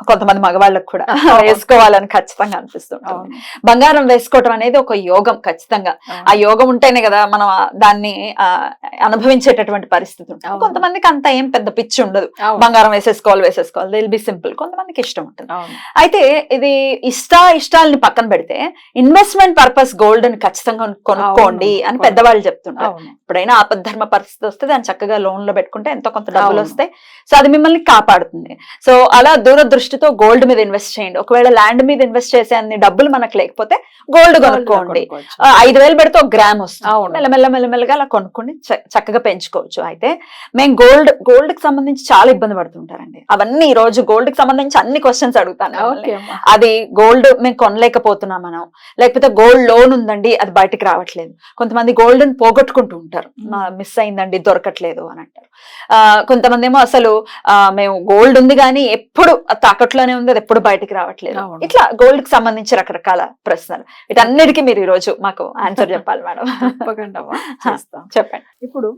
కొంతమంది మగవాళ్ళకి కూడా వేసుకోవాలని ఖచ్చితంగా అనిపిస్తుంటుంది. అవును, బంగారం వేసుకోవటం అనేది ఒక యోగం ఖచ్చితంగా. ఆ. యోగం ఉంటేనే కదా మనం దాన్ని అనుభవించేటటువంటి పరిస్థితి ఉంటుంది. కొంతమందికి అంత ఏం పెద్ద పిచ్చి ఉండదు. బంగారం వేసేసుకోవాలి వేసేసుకోవాలి. దిల్ బి సింపుల్ కొంతమందికి ఇష్టం ఉంటుంది. అయితే ఇది ఇష్ట ఇష్టాలని పక్కన పెడితే ఇన్వెస్ట్మెంట్ పర్పస్ గోల్డ్ అని ఖచ్చితంగా కొనుక్కోండి అని పెద్దవాళ్ళు చెప్తుంటారు. ఎప్పుడైనా ఆపద్ధర్మ పరిస్థితి వస్తే దాన్ని చక్కగా లోన్లో పెట్టుకుంటే ఎంతో కొంత డబ్బులు. వస్తాయి. సో అది మిమ్మల్ని కాపాడుతుంది. సో అలా దూరదృష్టితో గోల్డ్ మీద ఇన్వెస్ట్ చేయండి. ఒకవేళ ల్యాండ్ మీద ఇన్వెస్ట్ చేసే అన్ని డబ్బులు మనకు లేకపోతే గోల్డ్ కొనుక్కోండి. ఐదు వేలు పెడితే ఒక గ్రామ్ వస్తుంది. మెల్లమెల్ల మెల్లమెల్లగా అలా కొనుక్కొని చక్కగా పెంచుకోవచ్చు. అయితే మేము గోల్డ్ గోల్డ్కి సంబంధించి చాలా ఇబ్బంది పడుతుంటారండి. అవన్నీ ఈ రోజు గోల్డ్కి సంబంధించి అన్ని క్వశ్చన్స్ అడుగుతాను. అది గోల్డ్ మేము కొనలేకపోతున్నాం మనం. లేకపోతే గోల్డ్ లోన్ ఉందండి అది బయటికి రావట్లేదు. కొంతమంది గోల్డ్ పోగొట్టుకుంటూ ఉంటారు. మిస్ అయిందండి దొరకట్లేదు అని అంటారు. కొంతమంది ఏమో అసలు మేము గోల్డ్ ఉంది కానీ ఎప్పుడు ఆ తాకట్లోనే ఉంది అది ఎప్పుడు బయటికి రావట్లేదు. ఇట్లా గోల్డ్కి సంబంధించి రకరకాల ప్రశ్నలు. వీటన్నిటికీ మీరు ఈ రోజు మాకు ఆన్సర్ చెప్పాలి మేడం. తప్పకుండా చెప్పండి. ఇప్పుడు.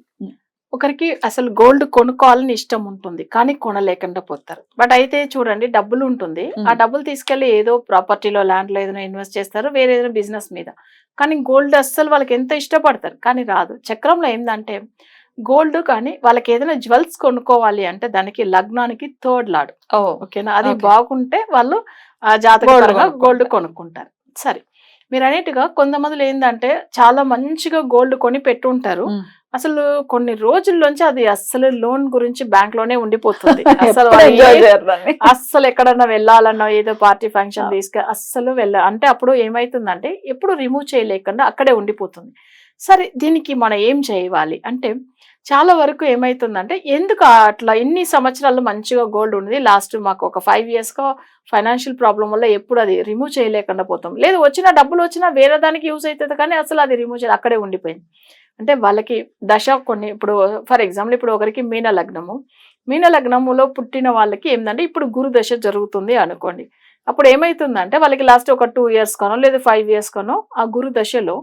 ఒకరికి అసలు గోల్డ్ కొనుక్కోవాలని ఇష్టం ఉంటుంది కానీ కొనలేకుండా పోతారు. బట్ అయితే చూడండి డబ్బులు ఉంటుంది. ఆ. డబ్బులు తీసుకెళ్ళి ఏదో ప్రాపర్టీలో ల్యాండ్లో ఏదైనా ఇన్వెస్ట్ చేస్తారు వేరే ఏదైనా బిజినెస్ మీద. కానీ గోల్డ్ అస్సలు వాళ్ళకి ఎంత ఇష్టపడతారు? కానీ రాదు. చక్రంలో ఏంటంటే గోల్డ్ కానీ వాళ్ళకి ఏదైనా జ్యువెల్స్ కొనుక్కోవాలి అంటే దానికి లగ్నానికి థర్డ్ లాడు ఓకేనా అది. బాగుంటే వాళ్ళు ఆ జాతక Gold పరంగా కొనుక్కుంటారు. గోల్డ్ కొనుక్కుంటారు సరే మీరు అనేట్టుగా కొంతమందిలో ఏంటంటే చాలా మంచిగా గోల్డ్ కొని పెట్టుంటారు. అసలు కొన్ని రోజుల్లోంచి అది అస్సలు లోన్ గురించి బ్యాంక్లోనే ఉండిపోతుంది అసలు. అస్సలు ఎక్కడన్నా వెళ్ళాలన్నా ఏదో పార్టీ ఫంక్షన్. తీసుకు అస్సలు వెళ్ళ అంటే అప్పుడు ఏమైతుందంటే ఎప్పుడు రిమూవ్ చేయలేకుండా అక్కడే ఉండిపోతుంది సరే దీనికి మనం ఏం చేయాలి అంటే చాలా వరకు ఏమవుతుందంటే ఎందుకు అట్లా ఎన్ని సంవత్సరాలు మంచిగా గోల్డ్ ఉంది లాస్ట్ మాకు ఒక ఫైవ్ ఇయర్స్గా ఫైనాన్షియల్ ప్రాబ్లం వల్ల ఎప్పుడు అది రిమూవ్ చేయలేకుండా పోతాం. లేదు వచ్చిన డబ్బులు వచ్చినా వేరే దానికి యూస్ అవుతుంది కానీ అసలు అది రిమూవ్ చేయాలి అక్కడే ఉండిపోయింది. అంటే వాళ్ళకి దశ కొన్ని ఇప్పుడు ఫర్ ఎగ్జాంపుల్ ఇప్పుడు ఒకరికి మీన లగ్నము. మీన లగ్నములో పుట్టిన వాళ్ళకి ఏంటంటే ఇప్పుడు గురు దశ జరుగుతుంది అనుకోండి. అప్పుడు ఏమవుతుందంటే వాళ్ళకి లాస్ట్ ఒక టూ ఇయర్స్ కనో లేదా ఫైవ్ ఇయర్స్ కనో ఆ గురు దశలో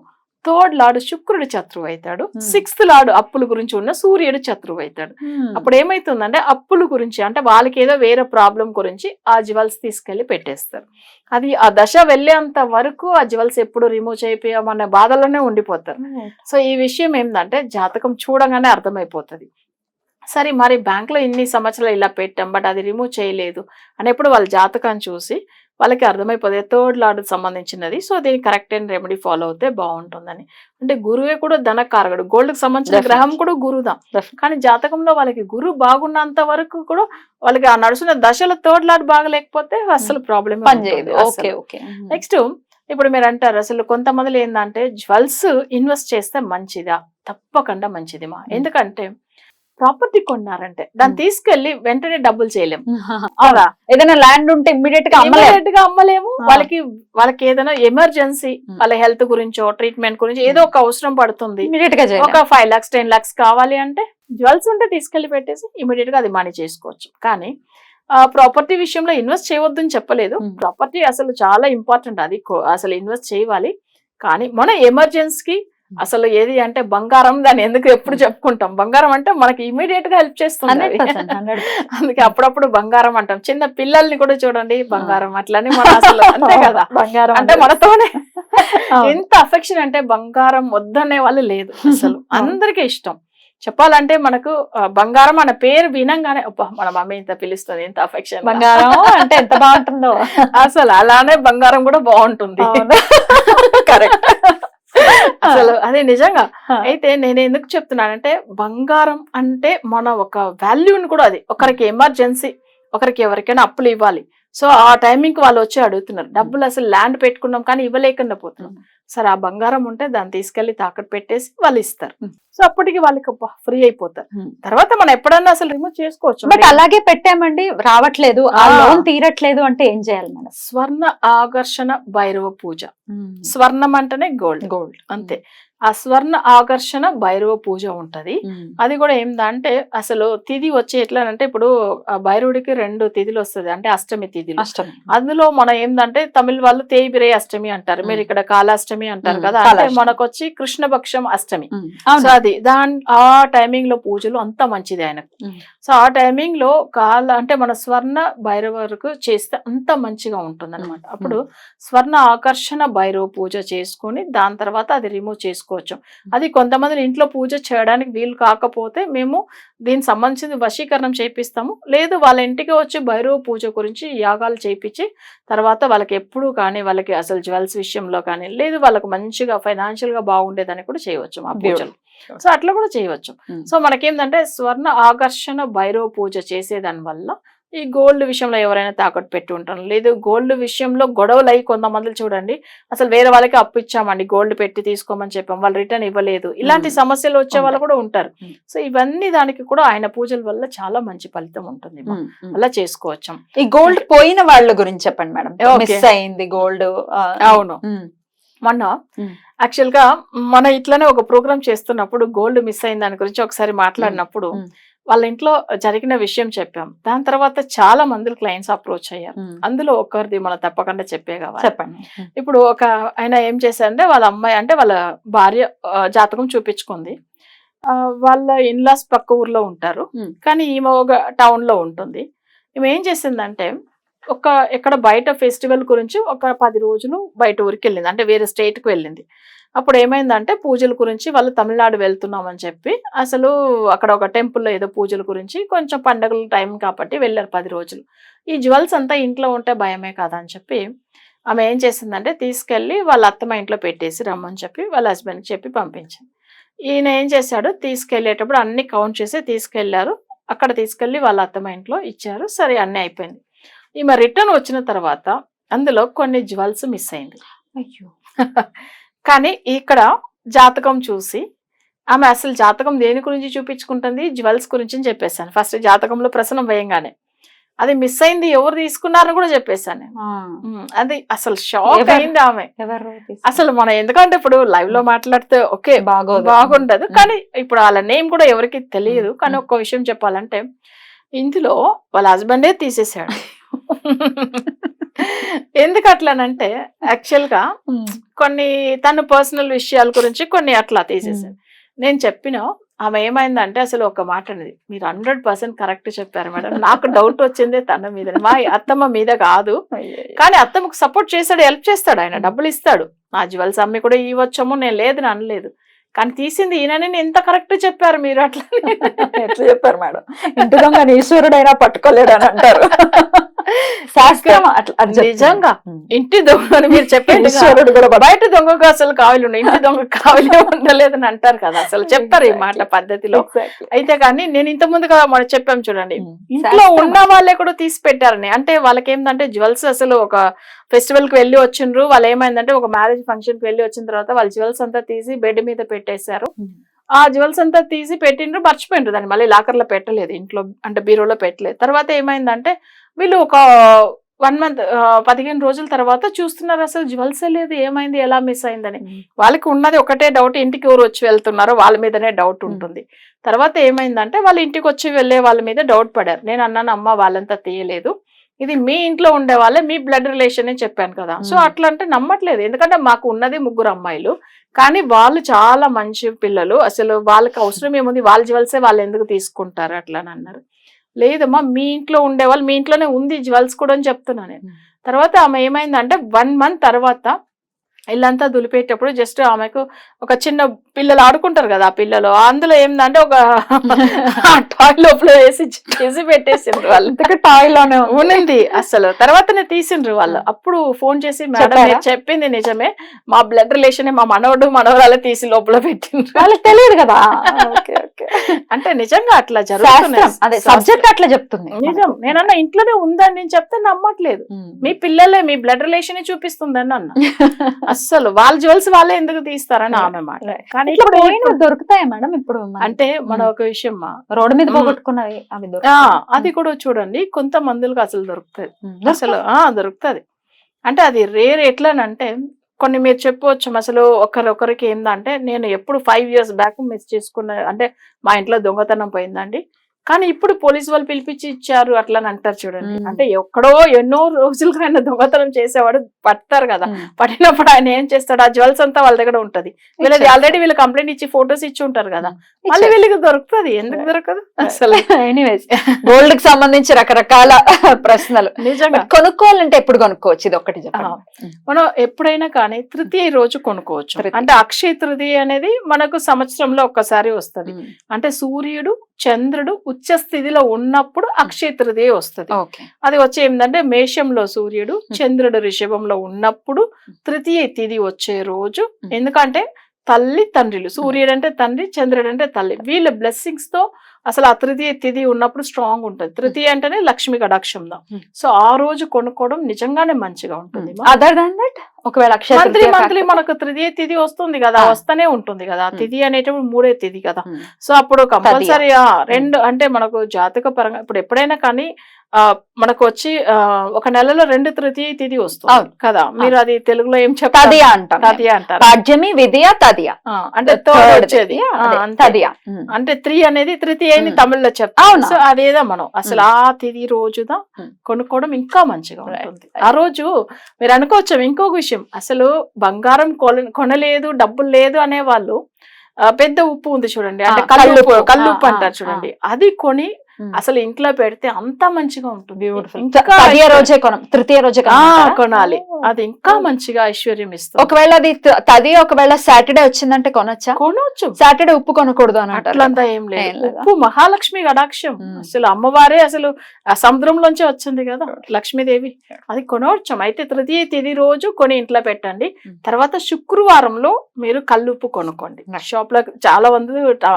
థర్డ్ లాడు శుక్రుడు శత్రువు అవుతాడు. Hmm. సిక్స్త్ లాడు అప్పుల గురించి ఉన్న సూర్యుడు శత్రువు అవుతాడు. అప్పుడు ఏమైతుందంటే అప్పుల గురించి అంటే వాళ్ళకి ఏదో వేరే ప్రాబ్లం గురించి ఆ జ్యువెల్స్ తీసుకెళ్ళి పెట్టేస్తారు. అది ఆ దశ వెళ్ళేంత వరకు ఆ జ్యువెల్స్ ఎప్పుడు రిమూవ్ చేయిపోయామనే బాధలోనే ఉండిపోతారు. సో ఈ విషయం ఏంటంటే జాతకం చూడగానే అర్థమైపోతుంది. సరే మరి బ్యాంక్లో ఇన్ని సంవత్సరాలు ఇలా పెట్టాం బట్ అది రిమూవ్ చేయలేదు అనేప్పుడు వాళ్ళ జాతకాన్ని చూసి వాళ్ళకి అర్థమైపోతుంది థర్డ్ లార్డ్ సంబంధించినది. సో దీనికి కరెక్ట్ అయిన రెమెడీ ఫాలో అవుతే బాగుంటుందని. అంటే గురువే కూడా ధనకారకుడు. గోల్డ్కి సంబంధించిన. గ్రహం కూడా గురుదా. కానీ జాతకంలో వాళ్ళకి గురు బాగున్నంత వరకు కూడా వాళ్ళకి ఆ నడుస్తున్న దశలో థర్డ్ లార్డ్ బాగలేకపోతే అసలు ఓకే ఓకే. నెక్స్ట్ ఇప్పుడు మీరు అంటారు అసలు కొంతమందిలో ఏంటంటే జ్యువెల్స్ ఇన్వెస్ట్ చేస్తే మంచిదా? తప్పకుండా మంచిది మా. ఎందుకంటే ప్రాపర్టీ కొన్నారంటే దాన్ని. తీసుకెళ్ళి వెంటనే డబ్బులు చేయలేం అవునా? ఏదైనా ల్యాండ్ ఉంటే ఇమ్మీడియట్గా అమ్మలేదు ఇమీడియట్గా అమ్మలేము. వాళ్ళకి వాళ్ళకి ఏదైనా ఎమర్జెన్సీ. వాళ్ళ హెల్త్ గురించో ట్రీట్మెంట్ గురించి ఏదో ఒక అవసరం పడుతుంది. ఇమ్మీడియట్గా ఒక ఫైవ్ లాక్స్ టెన్ లాక్స్ కావాలి అంటే జ్యువెల్స్ ఉంటే తీసుకెళ్ళి పెట్టేసి ఇమీడియట్గా అది మనీ చేసుకోవచ్చు. కానీ ప్రాపర్టీ విషయంలో ఇన్వెస్ట్ చేయవద్దని చెప్పలేదు. Hmm. ప్రాపర్టీ అసలు చాలా ఇంపార్టెంట్. అది అసలు ఇన్వెస్ట్ చేయాలి. కానీ మన ఎమర్జెన్సీకి అసలు ఏది అంటే బంగారం దాన్ని ఎందుకు ఎప్పుడు చెప్పుకుంటాం? బంగారం అంటే మనకి ఇమీడియట్గా హెల్ప్ చేస్తుంది అందుకే అప్పుడప్పుడు బంగారం అంటాం. చిన్న పిల్లల్ని కూడా చూడండి బంగారం అట్లని మన అసలు అంతే కదా. బంగారం అంటే మనతోనే. ఎంత అఫెక్షన్ అంటే బంగారం వద్దనే వాళ్ళు లేదు అసలు. అందరికీ ఇష్టం. చెప్పాలంటే మనకు బంగారం అనే పేరు వినంగానే మన మమ్మీ ఇంత పిలుస్తుంది ఇంత అఫెక్షన్ బంగారం అంటే ఎంత బాగుంటుందో. అసలు అలానే బంగారం కూడా బాగుంటుంది. కరెక్ట్ అసలు అదే నిజంగా. అయితే నేను ఎందుకు చెప్తున్నానంటే బంగారం అంటే మన ఒక వాల్యూని కూడా అది. ఒకరికి ఎమర్జెన్సీ ఒకరికి ఎవరికైనా అప్పులు ఇవ్వాలి. సో ఆ టైమింగ్ వాళ్ళు వచ్చి అడుగుతున్నారు. డబ్బులు అసలు ల్యాండ్ పెట్టుకున్నాం కానీ ఇవ్వలేకుండా పోతున్నాం. సరే ఆ బంగారం ఉంటే దాన్ని తీసుకెళ్ళి తాకట్టు పెట్టేసి వాళ్ళు ఇస్తారు. సో అప్పటికి వాళ్ళకి ఫ్రీ అయిపోతారు. తర్వాత మనం ఎప్పుడన్నా అసలు రిమూవ్ చేసుకోవచ్చు. బట్ అలాగే పెట్టామండి రావట్లేదు. ఆ ఆ. లోన్ తీరట్లేదు అంటే ఏం చేయాలి మేడం? స్వర్ణ ఆకర్షణ భైరవ పూజ. స్వర్ణం అంటేనే గోల్డ్. గోల్డ్. అంతే. ఆ స్వర్ణ ఆకర్షణ భైరవ పూజ ఉంటది. అది కూడా ఏందంటే అసలు తిథి వచ్చి ఎట్లా అంటే ఇప్పుడు భైరవుడికి రెండు తిథులు వస్తుంది. అంటే అష్టమి తిథులు. అష్టమి. అందులో మనం ఏంటంటే తమిళ వాళ్ళు తేయిబిరే అష్టమి అంటారు. మీరు ఇక్కడ కాలాష్టమి అంటారు. కదా. అంటే. మనకు వచ్చి కృష్ణపక్షం అష్టమి. సో అది దాని ఆ టైమింగ్లో పూజలు అంత మంచిది ఆయనకు. సో ఆ టైమింగ్లో కాల అంటే మన స్వర్ణ భైరవ వరకు చేస్తే అంత మంచిగా ఉంటుంది అప్పుడు స్వర్ణ ఆకర్షణ భైరవ పూజ చేసుకొని దాని తర్వాత అది రిమూవ్ చేసుకోవచ్చు అది కొంతమంది ఇంట్లో పూజ చేయడానికి వీలు కాకపోతే మేము దీనికి సంబంధించిన వశీకరణం చేపిస్తాము. లేదు వాళ్ళ ఇంటికి వచ్చి భైరవ పూజ గురించి యాగాలు చేపించి తర్వాత వాళ్ళకి ఎప్పుడు కానీ వాళ్ళకి అసలు జ్యువెల్స్ విషయంలో కానీ లేదు వాళ్ళకి మంచిగా ఫైనాన్షియల్గా బాగుండేదని కూడా చేయవచ్చు మా పూజలు. సో అట్లా కూడా చేయవచ్చు. సో మనకేంటంటే స్వర్ణ ఆకర్షణ భైరవ పూజ చేసేదాని వల్ల ఈ గోల్డ్ విషయంలో ఎవరైనా తాకట్టు పెట్టి ఉంటారు? లేదు గోల్డ్ విషయంలో గొడవలు అయ్యి కొంతమంది చూడండి. అసలు వేరే వాళ్ళకి అప్పు ఇచ్చామండి. గోల్డ్ పెట్టి తీసుకోమని చెప్పాం. వాళ్ళు రిటర్న్ ఇవ్వలేదు. ఇలాంటి. సమస్యలు వచ్చే వాళ్ళు కూడా ఉంటారు. సో ఇవన్నీ దానికి కూడా ఆయన పూజల వల్ల చాలా మంచి ఫలితం ఉంటుంది. అలా చేసుకోవచ్చు. ఈ గోల్డ్ పోయిన వాళ్ళ గురించి చెప్పండి మేడం. మిస్ అయింది గోల్డ్ అవును. మొన్న. యాక్చువల్గా మన ఇట్లనే ఒక ప్రోగ్రామ్ చేస్తున్నప్పుడు గోల్డ్ మిస్ అయిన దాని గురించి ఒకసారి మాట్లాడినప్పుడు. వాళ్ళ ఇంట్లో జరిగిన విషయం చెప్పాం. దాని తర్వాత చాలా మంది క్లయింట్స్ అప్రోచ్ అయ్యారు. అందులో ఒకరిది మనం తప్పకుండా చెప్పే కావాలి. చెప్పండి. ఇప్పుడు ఒక ఆయన ఏం చేశారంటే వాళ్ళ అమ్మాయి అంటే వాళ్ళ భార్య జాతకం చూపించుకుంది. వాళ్ళ ఇన్లాస్ పక్క ఊర్లో ఉంటారు. కానీ ఈమె ఒక టౌన్లో ఉంటుంది. ఈమె ఏం చేసిందంటే ఒక ఎక్కడ బయట ఫెస్టివల్ గురించి ఒక పది రోజులు బయట ఊరికి వెళ్ళింది. అంటే వేరే స్టేట్కి వెళ్ళింది. అప్పుడు ఏమైందంటే పూజల గురించి వాళ్ళు తమిళనాడు వెళ్తున్నామని చెప్పి అసలు అక్కడ ఒక టెంపుల్లో ఏదో పూజల గురించి కొంచెం పండగల టైం కాబట్టి వెళ్ళారు పది రోజులు. ఈ జ్యువెల్స్ అంతా ఇంట్లో ఉంటే భయమే కదా అని చెప్పి ఆమె ఏం చేసిందంటే తీసుకెళ్ళి వాళ్ళ అత్తమ్మ ఇంట్లో పెట్టేసి రమ్మని చెప్పి వాళ్ళ హస్బెండ్కి చెప్పి పంపించింది. ఈయన ఏం చేశాడు? తీసుకెళ్ళేటప్పుడు అన్ని కౌంట్ చేసి తీసుకెళ్ళారు. అక్కడ తీసుకెళ్ళి వాళ్ళ అత్తమ్మ ఇంట్లో ఇచ్చారు. సరే అన్నీ అయిపోయింది. ఈమె రిటర్న్ వచ్చిన తర్వాత అందులో కొన్ని జ్యువెల్స్ మిస్ అయింది. అయ్యో. కానీ ఇక్కడ జాతకం చూసి ఆమె అసలు జాతకం దేని గురించి చూపించుకుంటుంది? జ్యువెల్స్ గురించి అని చెప్పేశాను. ఫస్ట్ జాతకంలో ప్రసనం వేయంగానే. అది మిస్ అయింది ఎవరు తీసుకున్నారని కూడా చెప్పేశాను. అది అసలు షాక్? అయింది ఆమె? అసలు మనం ఎందుకంటే ఇప్పుడు లైవ్లో మాట్లాడితే ఓకే బాగోదు. బాగుండదు. కానీ ఇప్పుడు వాళ్ళ నేమ్ కూడా ఎవరికి తెలియదు. కానీ. ఒక్క విషయం చెప్పాలంటే ఇందులో వాళ్ళ హస్బెండే తీసేసాడు ఎందుకు అట్లానంటే యాక్చువల్గా కొన్ని తన పర్సనల్ విషయాల గురించి కొన్ని అట్లా తీసేసాడు నేను చెప్పిన ఆమె ఏమైందంటే అసలు ఒక మాట అనేది మీరు హండ్రెడ్ పర్సెంట్ కరెక్ట్ చెప్పారు మేడం. నాకు డౌట్ వచ్చిందే తన మీద మా అత్తమ్మ మీద కాదు. కానీ అత్తమ్మకు సపోర్ట్ చేస్తాడు హెల్ప్ చేస్తాడు ఆయన. డబ్బులు ఇస్తాడు. నా జ్యువెల్స్ అమ్మి కూడా ఇవ్వచ్చాము. నేను లేదు అని అనలేదు. కానీ తీసింది ఈయనని. ఎంత కరెక్ట్ చెప్పారు మీరు అట్లా ఎట్లా చెప్పారు మేడం? ఇంటి దొంగ ఈశ్వరుడైనా పట్టుకోలేడు అని అంటారు. శాస్త్రం అట్లా. నిజంగా. ఇంటి దొంగ అని మీరు చెప్పండి బయట దొంగకు అసలు కావాలి ఉండే ఇంటి దొంగ కావాలే ఉండలేదని అంటారు కదా అసలు చెప్తారు ఈ మాట పద్ధతిలో. అయితే కానీ నేను ఇంత ముందు కదా మనం చెప్పాం చూడండి. ఇంట్లో ఉన్న వాళ్ళే కూడా తీసి పెట్టారని అంటే వాళ్ళకి ఏంటంటే జ్యువెల్స్ అసలు ఒక ఫెస్టివల్కి వెళ్ళి వచ్చిండ్రు వాళ్ళు ఏమైందంటే ఒక మ్యారేజ్ ఫంక్షన్కి వెళ్ళి వచ్చిన తర్వాత వాళ్ళ జ్యువెల్స్ అంతా తీసి బెడ్ మీద పెట్టేశారు. ఆ జ్యువెల్స్ అంతా తీసి పెట్టిండ్రు మర్చిపోయిండ్రు దాన్ని మళ్ళీ లాకర్లో పెట్టలేదు ఇంట్లో అంటే బీరోలో పెట్టలేదు తర్వాత ఏమైందంటే వీళ్ళు ఒక వన్ మంత్ పదిహేను రోజుల తర్వాత చూస్తున్నారు అసలు జ్యువెల్స్ లేదు ఏమైంది ఎలా మిస్ అయిందని. వాళ్ళకి ఉన్నది ఒకటే డౌట్ ఇంటికి ఎవరు వచ్చి వెళ్తున్నారో వాళ్ళ మీదనే డౌట్ ఉంటుంది. తర్వాత ఏమైందంటే వాళ్ళ ఇంటికి వచ్చి వెళ్ళే వాళ్ళ మీద డౌట్ పడారు. నేను అన్నాను అమ్మ వాళ్ళంతా తీయలేదు. ఇది మీ ఇంట్లో ఉండే వాళ్ళే మీ బ్లడ్ రిలేషన్ అని చెప్పాను కదా. సో. అట్లా అంటే నమ్మట్లేదు. ఎందుకంటే మాకు ఉన్నది ముగ్గురు అమ్మాయిలు. కానీ వాళ్ళు చాలా మంచి పిల్లలు. అసలు వాళ్ళకి అవసరం ఏముంది? వాళ్ళ జ్యువెల్సే వాళ్ళు ఎందుకు తీసుకుంటారు? అట్లా అని అన్నారు. లేదమ్మా మీ ఇంట్లో ఉండే వాళ్ళు మీ ఇంట్లోనే ఉంది జ్యువెల్స్ కూడా అని చెప్తున్నా నేను. తర్వాత ఆమె ఏమైందంటే వన్ మంత్ తర్వాత ఇల్లంతా దులిపేటప్పుడు జస్ట్ ఆమెకు ఒక చిన్న పిల్లలు ఆడుకుంటారు కదా ఆ పిల్లలు. అందులో ఏందంటే ఒక టాయ్ లోపల వేసి చేసి పెట్టేసిండ్రు వాళ్ళు. ఇంతకీ టాయ్లోనే. ఉన్నింది అసలు. తర్వాతనే తీసిండ్రు వాళ్ళు. అప్పుడు ఫోన్ చేసి మేడం చెప్పింది నిజమే. మా బ్లడ్ రిలేషన్ మా మనవడు మనవరాలే తీసి లోపల పెట్టిండ్రు. వాళ్ళకి తెలియదు కదా. అంటే నిజంగా అట్లా శాస్త్రం. సబ్జెక్ట్ అట్లా చెప్తుంది. నిజం. నేనన్నా ఇంట్లోనే ఉందని నేను చెప్తే నమ్మట్లేదు. మీ పిల్లలే మీ బ్లడ్ రిలేషన్ చూపిస్తుందని అన్న. అస్సలు వాళ్ళ జ్యువెల్స్ వాళ్ళే ఎందుకు తీస్తారని. ఆమె మాట. కానీ దొరుకుతాయి మేడం ఇప్పుడు? అంటే మన. ఒక విషయం రోడ్డు మీద. పోగొట్టుకున్నవి అది కూడా చూడండి కొంత మందులకు అసలు దొరుకుతుంది. అసలు ఆ దొరుకుతుంది అంటే అది రేర్ ఎట్లానంటే కొన్ని మీరు చెప్పవచ్చు అసలు ఒకరొకరికి ఏందంటే నేను ఎప్పుడు ఫైవ్ ఇయర్స్ బ్యాక్ మిస్ చేసుకున్న అంటే మా ఇంట్లో దొంగతనం పోయిందండి కానీ ఇప్పుడు పోలీసు వాళ్ళు పిలిపించి ఇచ్చారు అట్లా అని అంటారు చూడండి. అంటే ఎక్కడో ఎన్నో రోజులుగా ఆయన దొంగతనం చేసేవాడు పడతారు కదా. పడినప్పుడు ఆయన ఏం చేస్తాడు? ఆ జ్యువెల్స్ అంతా వాళ్ళ దగ్గర ఉంటది. వీళ్ళది ఆల్రెడీ వీళ్ళు కంప్లైంట్ ఇచ్చి ఫొటోస్ ఇచ్చి ఉంటారు కదా. మళ్ళీ. వీళ్ళకి దొరుకుతుంది. ఎందుకు దొరకదు? అసలు. ఎనీవేస్ గోల్డ్కి సంబంధించి రకరకాల ప్రశ్నలు. నిజంగా. కొనుక్కోవాలంటే ఎప్పుడు కొనుక్కోవచ్చు? ఇది చెప్పండి. మనం ఎప్పుడైనా కానీ తృతీయ రోజు కొనుక్కోవచ్చు. అంటే అక్షయ తృతీయ అనేది మనకు సంవత్సరంలో ఒక్కసారి వస్తది. అంటే సూర్యుడు చంద్రుడు ఉచ్చ స్థితిలో ఉన్నప్పుడు అక్షయ తృతీయ వస్తది. అది వచ్చి ఏంటంటే మేషంలో సూర్యుడు చంద్రుడు రిషభంలో ఉన్నప్పుడు తృతీయ తిథి వచ్చే రోజు. ఎందుకంటే తల్లి తండ్రిలు. సూర్యుడు అంటే తండ్రి చంద్రుడు అంటే తల్లి. వీళ్ళ బ్లెస్సింగ్స్తో అసలు ఆ తృతీయ తిథి ఉన్నప్పుడు స్ట్రాంగ్ ఉంటుంది. తృతీయ అంటేనే లక్ష్మి కటాక్షంలో. Hmm. సో ఆ రోజు కొనుక్కోవడం నిజంగానే మంచిగా ఉంటుంది. అదర్ దాన్ దట్ ఒకవేళ మంత్లీ కాకపోతే- మనకు తృతీయ తిథి వస్తుంది కదా ఆ. వస్తూనే ఉంటుంది కదా. Hmm. తిథి అనేటప్పుడు మూడే తిథి కదా. మ్మ్. సో అప్పుడు కంపల్సరీ రెండు అంటే మనకు జాతక పరంగా ఇప్పుడు ఎప్పుడైనా కానీ మనకు వచ్చి ఒక నెలలో రెండు తృతీయ తిథి వస్తుంది. కదా మీరు అది తెలుగులో ఏం చెప్తారు తదియా అంటాం. తదియ అంటారు పాడ్యమి విధియ తదియ అంటే వచ్చేది. తదియ. అంటే త్రీ అనేది తృతీయ అని. తమిళ్ళో చెప్తాం? సో అదేదా మనం అసలు ఆ తిథి రోజుదా. కొనుక్కోవడం ఇంకా మంచిగా. ఉంటుంది ఆ రోజు మీరు అనుకోవచ్చు ఇంకొక విషయం అసలు బంగారం కొన- కొనలేదు డబ్బులు లేదు అనే వాళ్ళు పెద్ద ఉప్పు ఉంది చూడండి అంటే కల్లుప్పు కల్లుప్పు. అంటారు చూడండి అది కొని. అసలు ఇంట్లో పెడితే అంత మంచిగా ఉంటుంది బ్యూటిఫుల్ ఇంకా రోజే కొనం తృతీయ రోజే? కొనాలి. అది ఇంకా మంచిగా ఐశ్వర్యం ఇస్తుంది. ఒకవేళ అది త- తదియ ఒకవేళ సాటర్డే వచ్చిందంటే కొనొచ్చా? కొనవచ్చు సాటర్డే ఉప్పు కొనకూడదు అని అట్లంతా ఏం లేదు? ఉప్పు మహాలక్ష్మి కటాక్షం. మ్మ్. అసలు అమ్మవారే అసలు ఆ సముద్రంలోంచి వచ్చింది కదా లక్ష్మీదేవి. అది కొనవచ్చు అయితే తృతీయ తిథి రోజు కొని ఇంట్లో పెట్టండి. తర్వాత శుక్రవారంలో మీరు కల్లుప్పు కొనుక్కోండి. షాప్లో చాలా మంది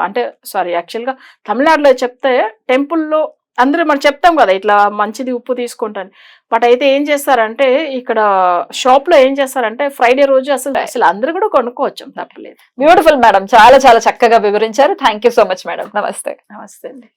అంటే సారీ యాక్చువల్గా తమిళనాడులో చెప్తే టెంపుల్లో అందరూ మనం చెప్తాం కదా ఇట్లా మంచిది ఉప్పు తీసుకుంటాను. బట్ అయితే ఏం చేస్తారంటే ఇక్కడ షాప్లో ఏం చేస్తారంటే ఫ్రైడే రోజు అసలు అసలు అందరూ కూడా కొనుక్కోవచ్చు తప్పలేదు. బ్యూటిఫుల్ మేడం చాలా చాలా చక్కగా వివరించారు. Thank you so much madam నమస్తే నమస్తే అండి.